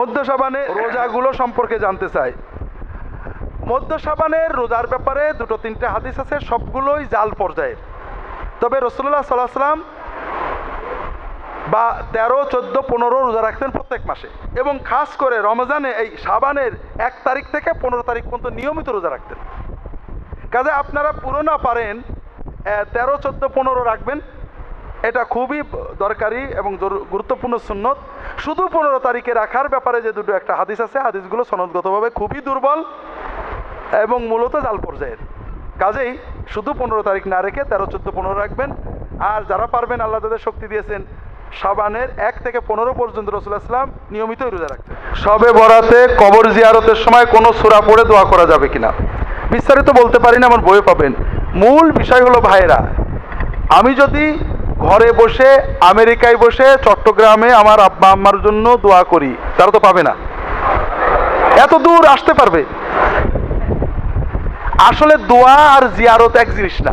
মধ্য সাবানে রোজাগুলো সম্পর্কে জানতে চাই। মধ্য সাবানের রোজার ব্যাপারে দুটো তিনটে হাদিস আছে, সবগুলোই জাল পর্যায়ের। তবে রসুল্লাহ সাল্লাহ সাল্লাম বা তেরো, চোদ্দ, পনেরো রোজা রাখতেন প্রত্যেক মাসে। এবং খাস করে রমজানে এই সাবানের এক তারিখ থেকে পনেরো তারিখ পর্যন্ত নিয়মিত রোজা রাখতেন। কাজে আপনারা পুরো না পারেন তেরো, চোদ্দ, পনেরো রাখবেন। এটা খুবই দরকারি এবং গুরুত্বপূর্ণ সুন্নত। শুধু পনেরো তারিখে রাখার ব্যাপারে যে দুটো একটা হাদিস আছে, হাদিসগুলো সনদগতভাবে খুবই দুর্বল এবং মূলত জাল পর্যায়ের। কাজেই শুধু পনেরো তারিখ না রেখে তেরো, চোদ্দ, পনেরো রাখবেন। আর যারা পারবেন, আল্লাহ তাদের শক্তি দিয়েছেন সাবানের এক থেকে পনেরো পর্যন্ত রসুল্লাহ ইসলাম নিয়মিতই রোজা রাখতেন সবে বরাতে কবর জিয়ারতের সময় কোনো সুরা পড়ে দোয়া করা যাবে কিনা? বিস্তারিত বলতে পারি না আমার বইয়ে পাবেন। মূল বিষয় হলো, ভাইয়েরা, আমি যদি ঘরে বসে, আমেরিকায় বসে, চট্টগ্রামে আমার আব্বা আম্মার জন্য দোয়া করি। তারা তো পাবে না। এত দূর আসতে পারবে। আসলে দোয়া আর জিয়ারত এক জিনিস না।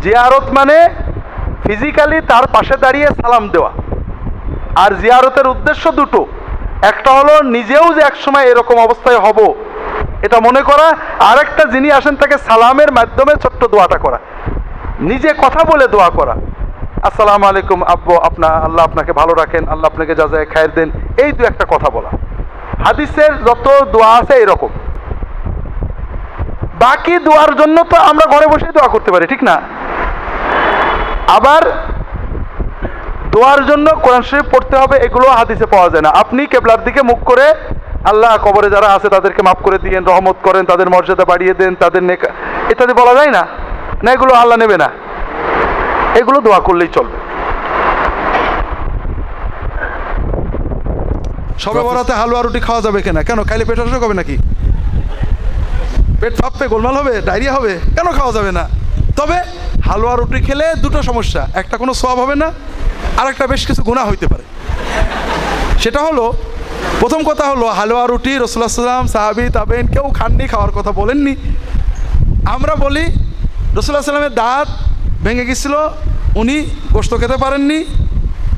জিয়ারত মানে ফিজিক্যালি তার পাশে দাঁড়িয়ে সালাম দেওয়া। আর জিয়ারতের উদ্দেশ্য দুটো। একটা হলো নিজেও যে একসময় এরকম অবস্থায় হব, এটা মনে করা। আর একটা যিনি আসেন তাকে সালামের মাধ্যমে ছোট্ট দোয়াটা করা। নিজে কথা বলে দোয়া করা। আসসালামু আলাইকুম আব্বু, আপনা, আল্লাহ আপনাকে ভালো রাখেন, আল্লাহ আপনাকে যা যায় খায়ের দেন, এই দু একটা কথা বলা। হাদিসের যত দোয়া আছে এরকম বাকি দোয়ার জন্য তো আমরা ঘরে বসে দোয়া করতে পারি, ঠিক না? আবার দোয়ার জন্য কোরআন শরীফ পড়তে হবে এগুলো হাদিসে পাওয়া যায় না। আপনি কেবলার দিকে মুখ করে আল্লাহ কবরে যারা আছে তাদেরকে মাফ করে দিয়েন, রহমত করেন, তাদের মর্যাদা বাড়িয়ে দেন, তাদের নেকা ইত্যাদি বলা যায় না? না, এগুলো আল্লাহ নেবে না। এগুলো দোয়া করলেই চলবে। সবে বরাতে হালুয়া রুটি খাওয়া যাবে কিনা? কেন, খাইলে পেট অসুখ হবে নাকি? পেট ফাঁপবে গোলমাল হবে, ডায়রিয়া হবে, কেন খাওয়া যাবে না? তবে হালুয়া রুটি খেলে দুটো সমস্যা, একটা কোনো সব হবে না, আর একটা বেশ কিছু গুণা হইতে পারে। সেটা হলো, প্রথম কথা হলো, হালুয়া রুটি রসুল্লাহ সাল্লাম, সাহাবি তাবেন কেউ খাননি, খাওয়ার কথা বলেননি। আমরা বলি রসুল্লাহ সাল্লামের দাঁত ভেঙে গেছিল, উনি গোস্ত খেতে পারেননি,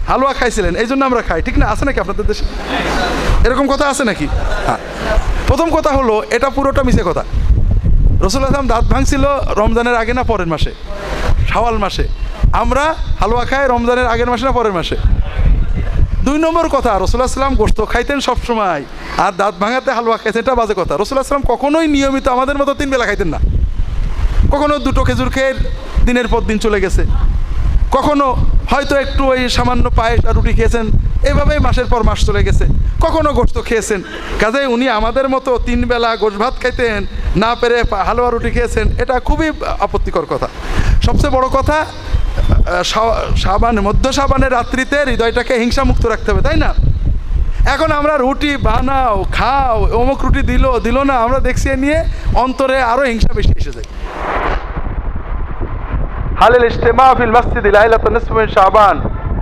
হালুয়া খাইছিলেন, এই জন্য আমরা খাই, ঠিক না? আছে নাকি আপনাদের দেশে? এরকম কথা আছে নাকি? হ্যাঁ। প্রথম কথা হলো, এটা পুরোটা মিশে কথা। রসুল আসলাম দাঁত ভাঙছিল রমজানের আগে না পরের মাসে? শাওয়াল মাসে। আমরা হালুয়া খাই রমজানের আগের মাসে না পরের মাসে? দুই নম্বর কথা, রসুল্লাহ সাল্লাম গোস্ত খাইতেন সবসময় আর দাঁত ভাঙাতে হালুয়া খাইতেন, এটা বাজে কথা। রসুল্লাহ সাল্লাম কখনোই নিয়মিত আমাদের মতো তিন বেলা খাইতেন না। কখনো দুটো খেজুর খেয়ে দিনের পর দিন চলে গেছে। কখনো হয়তো একটু ওই সামান্য পায়েস আর রুটি খেয়েছেন, এভাবেই মাসের পর মাস চলে গেছে। কখনো গোস্ত খেয়েছেন। কাজে উনি আমাদের মতো তিন বেলা গোশ ভাত খাইতেন, না পেরে হালুয়া রুটি খেয়েছেন, এটা খুবই আপত্তিকর কথা। সবচেয়ে বড় কথা সাবান মধ্য সাবানের রাত্রিতে হৃদয়টাকে হিংসা মুক্ত রাখতে হবে, তাই না? এখন আমরা রুটি বানাও, খাও, অমুক রুটি দিল দিল না, আমরা দেখছি নিয়ে অন্তরে আরও হিংসা বেশি এসে যায়। هل الاجتماع في المسجد ليلة النصف من شعبان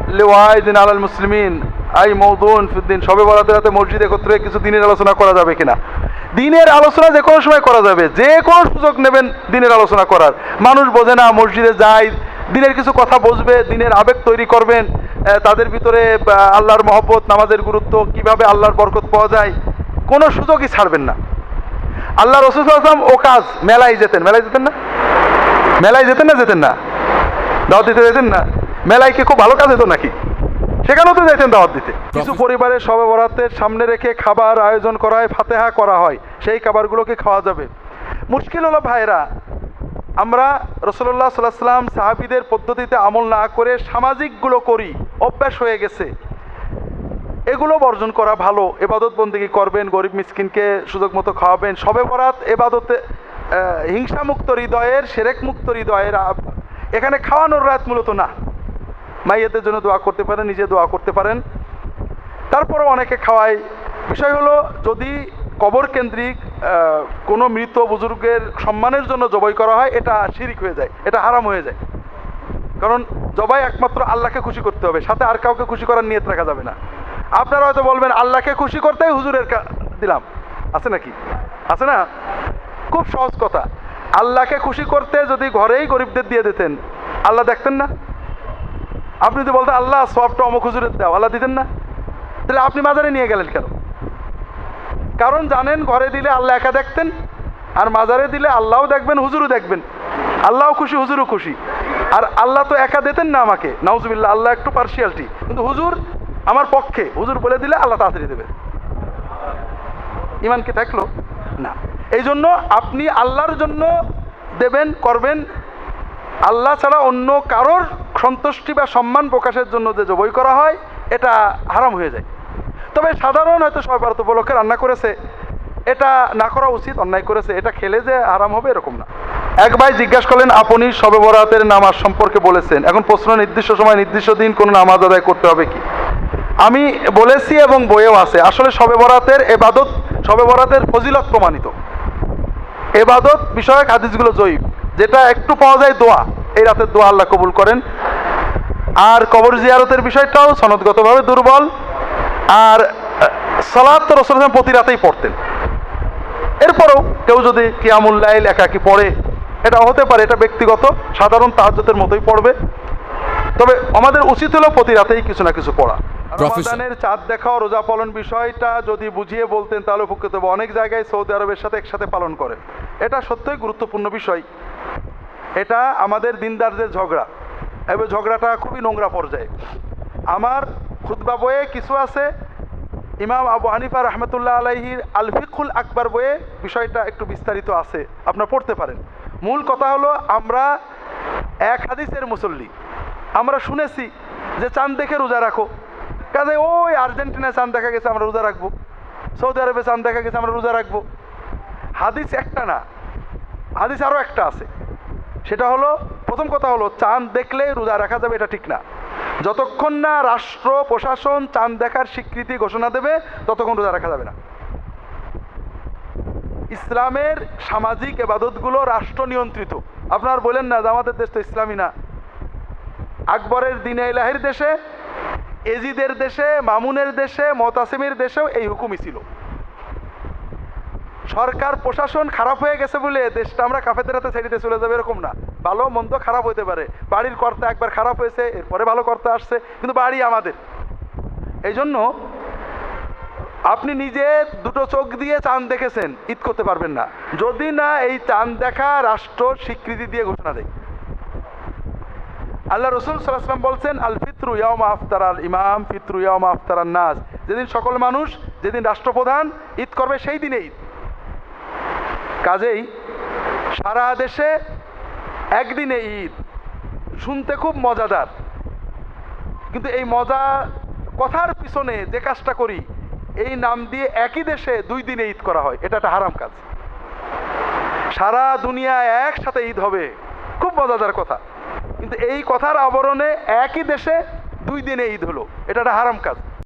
لوعيد على المسلمين أي موضوع في الدين সবে বরাতে রাতে মসজিদ একত্রে কিছু দিনের আলোচনা করা যাবে কিনা দিনের আলোচনা যে কোনো সময় করা যাবে যে কোনো সুযোগ নেবেন দিনের আলোচনা করার মানুষ বোঝে না মসজিদে যায় দিনের কিছু কথা বুঝবে দিনের আবেগ তৈরি করবেন আহ, তাদের ভিতরে আহ, আল্লাহর মহব্বত নামাজের গুরুত্ব কিভাবে আল্লাহর বরকত পাওয়া যায় কোনো সুযোগই ছাড়বেন না আল্লাহ রসুল আসলাম ও কাজ মেলায় যেতেন মেলায় যেতেন না মেলায় যেতেন না যেতেন না দাওয়াত দিতে যেতেন না? মেলায় কি খুব ভালো কাজ হতো নাকি? সেখানেও তো যেতেন দাওয়াত দিতে। কিছু পরিবারের সবে বরাতের সামনে রেখে খাবার আয়োজন করা হয় ফাতেহা করা হয় সেই খাবারগুলোকে খাওয়া যাবে। মুশকিল হলো ভাইরা আমরা রসল্লাহ সাল্লাহ সাল্লাম সাহাবিদের পদ্ধতিতে আমল না করে সামাজিকগুলো করি অভ্যাস হয়ে গেছে। এগুলো বর্জন করা ভালো এবাদত বন্দিগি করবেন গরিব মিসকিনকে সুযোগ মতো খাওয়াবেন সবে বরাত এবাদতে হিংসামুক্ত হৃদয়ের সেরেক মুক্ত হৃদয়ের এখানে খাওয়ানোর রাত মূলত না। মাইয়াদের জন্য দোয়া করতে পারেন, নিজে দোয়া করতে পারেন। তারপরও অনেকে খাওয়ায়। বিষয় হলো, যদি কবর কেন্দ্রিক কোনো মৃত বুজুর্গের সম্মানের জন্য জবাই করা হয়, এটা শিরিক হয়ে যায়, এটা হারাম হয়ে যায়। কারণ জবাই একমাত্র আল্লাহকে খুশি করতে হবে, সাথে আর কাউকে খুশি করার নিয়ত রাখা যাবে না। আপনারা হয়তো বলবেন, আল্লাহকে খুশি করতেই হুজুরের দিলাম। আছে নাকি? আছে না? খুব সহজ কথা। আল্লাহকে খুশি করতে যদি ঘরেই গরিবদের দিয়ে দিতেন, আল্লাহ দেখতেন না? আপনি যদি বলতেন, আল্লাহ, সবটা অমুক হুজুরের দাও আল্লাহ দিতেন না? তাহলে আপনি মাজারে নিয়ে গেলেন কেন? কারণ জানেন, ঘরে দিলে আল্লাহ একা দেখতেন, আর মাজারে দিলে আল্লাহও দেখবেন, হুজুরও দেখবেন। আল্লাহও খুশি, হুজুরও খুশি। আর আল্লাহ তো একা দিতেন না আমাকে। নাউজুবিল্লাহ, আল্লাহ একটু পার্সিয়ালিটি কিন্তু হুজুর আমার পক্ষে। হুজুর বলে দিলে আল্লাহ তাড়াতাড়ি দেবে। ইমান কি থাকল? না। এই জন্য আপনি আল্লাহর জন্য দেবেন, করবেন। আল্লাহ ছাড়া অন্য কারোর সন্তুষ্টি বা সম্মান প্রকাশের জন্য যে জবই করা হয়, এটা হারাম হয়ে যায়। তবে সাধারণ হয়তো সবাই ভারত উপলক্ষে রান্না করেছে। এটা না করা উচিত, অন্যায় করেছে। এটা খেলে যে আরাম হবে এরকম না। এক ভাই জিজ্ঞাসা করলেন, আপনি সবে বরাতের নামাজ সম্পর্কে বলেছেন? এখন প্রশ্ন, নির্দিষ্ট সময়, নির্দিষ্ট দিন কোনো নামাজ আদায় করতে হবে কি? আমি বলেছি এবং বইয়েও আছে, আসলে সবে বরাতের এবাদত, সবে বরাতের ফজিলত প্রমাণিত। এবাদত বিষয়ক হাদিসগুলো জয়ীব যেটা একটু পাওয়া যায় দোয়া। এই রাতের দোয়া আল্লাহ কবুল করেন। আর কবর জিয়ারতের বিষয়টাও সনদগতভাবে দুর্বল। আর সালাদ তো রসুল প্রতি রাতেই পড়তেন। এরপরেও কেউ যদি কিয়ামুল্লাইল একাকি পড়ে এটা হতে পারে, এটা ব্যক্তিগত, সাধারণ তাহাজ্জতের মতোই পড়বে। তবে আমাদের উচিত হলো প্রতি রাতেই কিছু না কিছু পড়া। রমাদানের চাঁদ দেখা রোজা পালন বিষয়টা যদি বুঝিয়ে বলতেন, তাহলে উপকৃত হবে। অনেক জায়গায় সৌদি আরবের সাথে একসাথে পালন করে। এটা সত্যই গুরুত্বপূর্ণ বিষয়। এটা আমাদের দিনদারদের ঝগড়া। এবং ঝগড়াটা খুবই নোংরা পর্যায়ে। আমার খুতবা বইয়ে কিছু আছে। ইমাম আবু হানিফা রহমতুল্লাহ আলাইহির আলফিকুল আকবর বইয়ে বিষয়টা একটু বিস্তারিত আছে। আপনারা পড়তে পারেন। মূল কথা হলো, আমরা এক হাদিসের মুসল্লি। আমরা শুনেছি যে চাঁদ দেখে রোজা রাখো। কাজে ওই আর্জেন্টিনায় চাঁদ দেখা গেছে, আমরা রোজা রাখব। সৌদি আরবে চান দেখা গেছে, আমরা রোজা রাখব। হাদিস একটা না, হাদিস আরও একটা আছে। সেটা হলো, প্রথম কথা হলো, চাঁদ দেখলে রোজা রাখা যাবে, এটা ঠিক না। যতক্ষণ না রাষ্ট্র, প্রশাসন চাঁদ দেখার স্বীকৃতি ঘোষণা দেবে, ততক্ষণ রোজা রাখা যাবে না। ইসলামের সামাজিক এবাদতগুলো রাষ্ট্র নিয়ন্ত্রিত। আপনার বলেন না যে আমাদের দেশ তো ইসলামী না। আকবরের দিনে ইলাহির দেশে এজিদের দেশে, মামুনের দেশে, মতাসিমের দেশেও এই হুকুমই ছিল। সরকার, প্রশাসন খারাপ হয়ে গেছে বলে দেশটা আমরা কাফেদের হাতে ছেড়ে চলে যাবে এরকম না। ভালো, মন্দ খারাপ হতে পারে। বাড়ির কর্তা একবার খারাপ হয়েছে, এরপরে ভালো কর্তা আসছে, কিন্তু বাড়ি আমাদের। এই জন্য আপনি নিজে দুটো চোখ দিয়ে চাঁদ দেখেছেন, ঈদ করতে পারবেন না। যদি না এই চাঁদ দেখা রাষ্ট্র স্বীকৃতি দিয়ে ঘোষণা দেয়। আল্লাহ রসুল সাল্লাম বলছেন, আল ফিত্রু ইয়ামা আফতার আল ইমাম, ফিত্রু ইয়ামা আফতার আল নাস। যেদিন সকল মানুষ, যেদিন রাষ্ট্রপ্রধান, ঈদ করবে সেই দিনে ঈদ। কাজেই সারা দেশে একদিনে ঈদ। শুনতে খুব মজাদার। কিন্তু এই মজা, কথার পিছনে যে কাজটা করি, এই নাম দিয়ে একই দেশে দুই দিনে ঈদ করা হয়। এটা একটা হারাম কাজ। সারা দুনিয়ায় একসাথে ঈদ হবে। খুব মজাদার কথা। কিন্তু এই কথার আবরণে একই দেশে দুই দিনে ঈদ হলো। এটা একটা হারাম কাজ।